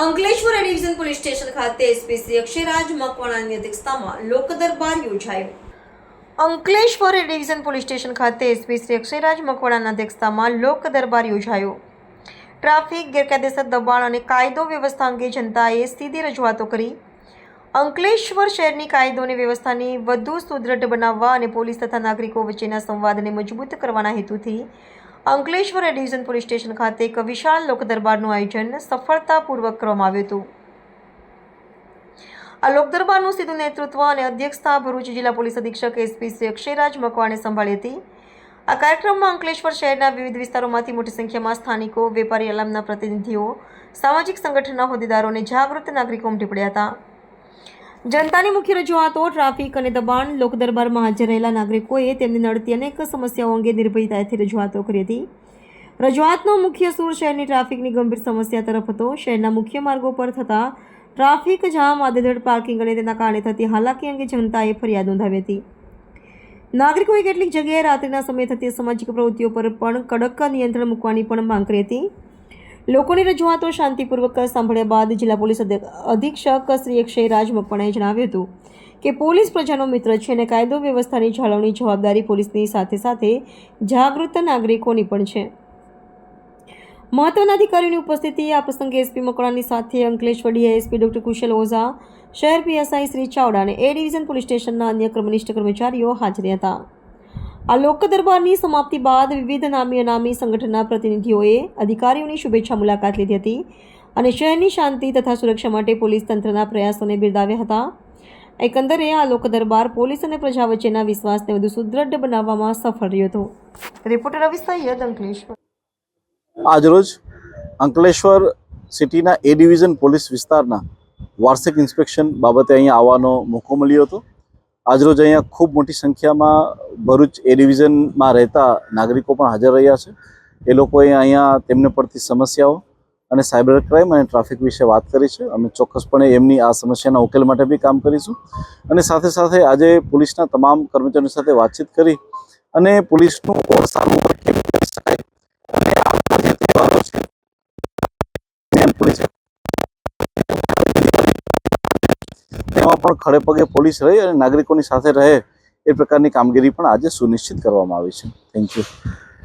Ankleshwar division police station ખાતે SPC Akshayraj મકવાણાની અધ્યક્ષતામાં લોક દરબાર યોજાયો. અંકલેશ્વર ડિવિઝન પોલીસ સ્ટેશન ખાતે એસપી શ્રી અક્ષયરાજ મકવાણાના અધ્યક્ષતામાં લોક દરબાર યોજાયો. ટ્રાફિક, ગેરકાયદેસર દબાણ અને કાયદો વ્યવસ્થા અંગે જનતાએ સીધી રજૂઆતો કરી. અંકલેશ્વર શહેરની કાયદો અને વ્યવસ્થાની વધુ સુદૃઢ બનાવવા અને પોલીસ તથા નાગરિકો વચ્ચેના સંવાદને મજબૂત કરવાના હેતુથી અંકલેશ્વર ડિવિઝન પોલીસ સ્ટેશન ખાતે એક વિશાળ લોક દરબારનું આયોજન સફળતાપૂર્વક કરવામાં આવ્યું હતું. આ લોક દરબારનું સીધું નેતૃત્વ અને અધ્યક્ષતા ભરૂચ જિલ્લા પોલીસ અધિક્ષક એસપી શ્રી અક્ષયરાજ મકવાણે સંભાળી હતી. આ કાર્યક્રમમાં અંકલેશ્વર શહેરના વિવિધ વિસ્તારોમાંથી મોટી સંખ્યામાં સ્થાનિકો, વેપારી અલામના પ્રતિનિધિઓ, સામાજિક સંગઠનના હોદ્દેદારો અને જાગૃત નાગરિકો ઉમટી પડ્યા હતા. જનતાની મુખ્ય રજૂઆતો, ટ્રાફિક અને દબાણ લોક દરબારમાં હાજર રહેલા નાગરિકોએ તેમની નડતી અનેક સમસ્યાઓ અંગે નિર્ભયતાથી રજૂઆતો કરી હતી. રજૂઆતનો મુખ્ય સૂર શહેરની ટ્રાફિકની ગંભીર સમસ્યા તરફ હતો. શહેરના મુખ્ય માર્ગો પર થતા ટ્રાફિક જામ આદેધડ પાર્કિંગ અને તેના કારણે થતી હાલાકી અંગે જનતાએ ફરિયાદ નોંધાવી હતી. નાગરિકોએ કેટલીક જગ્યાએ રાત્રિના સમયે થતી સામાજિક પ્રવૃત્તિઓ પર પણ કડક નિયંત્રણ મૂકવાની પણ માંગ કરી હતી. લોકોની રજૂઆતો શાંતિપૂર્વક સાંભળ્યા બાદ જિલ્લા પોલીસ અધિક્ષક શ્રી અક્ષય રાજ મકવાણાએ જણાવ્યું હતું કે પોલીસ પ્રજાનો મિત્ર છે અને કાયદો વ્યવસ્થાની જાળવણી જવાબદારી પોલીસની સાથે સાથે જાગૃત નાગરિકોની પણ છે. મહત્વના અધિકારીઓની ઉપસ્થિતિ, આ પ્રસંગે એસપી મકવાણાની સાથે અંકલેશ્વર ડીઆઈએસપી ડોક્ટર કુશલ ઓઝા, શહેર પીએસઆઈ શ્રી ચાવડા અને એ ડિવિઝન પોલીસ સ્ટેશનના અન્ય કર્મનિષ્ઠ કર્મચારીઓ હાજર હતા. આ લોક દરબારની સમાપ્તિ બાદ વિવિધ નામી અનામી સંગઠનના પ્રતિનિધિઓએ અધિકારીઓની શુભેચ્છા મુલાકાત લીધી હતી અને શહેરની શાંતિ તથા સુરક્ષા માટે પોલીસ તંત્રના પ્રયાસોને બિરદાવ્યા હતા. એકંદરે આ લોક દરબાર પોલીસ અને પ્રજા વચ્ચેના વિશ્વાસને વધુ સુદૃઢ બનાવવામાં સફળ રહ્યો હતો. રિપોર્ટર અંકલેશ્વર. આજરોજ અંકલેશ્વર સિટીના એ ડિવિઝન પોલીસ વિસ્તારના વાર્ષિક ઇન્સ્પેક્શન બાબતે અહીંયા આવવાનો મોકો મળ્યો હતો. આજરોજ અહીંયા ખૂબ મોટી સંખ્યામાં ભરૂચ એ ડિવિઝનમાં રહેતા નાગરિકો પણ હાજર રહ્યા છે. એ લોકોએ અહીંયા તેમને પડતી સમસ્યાઓ અને સાયબર ક્રાઇમ અને ટ્રાફિક વિશે વાત કરી છે. અમે ચોક્કસપણે એમની આ સમસ્યાના ઉકેલ માટે બી કામ કરીશું. અને સાથે સાથે આજે પોલીસના તમામ કર્મચારીઓ સાથે વાતચીત કરી અને પોલીસનું સારું તેમાં પણ ખડે પગે પોલીસ રહી અને નાગરિકોની સાથે રહે એ પ્રકારની કામગીરી પણ આજે સુનિશ્ચિત કરવામાં આવી છે. Thank you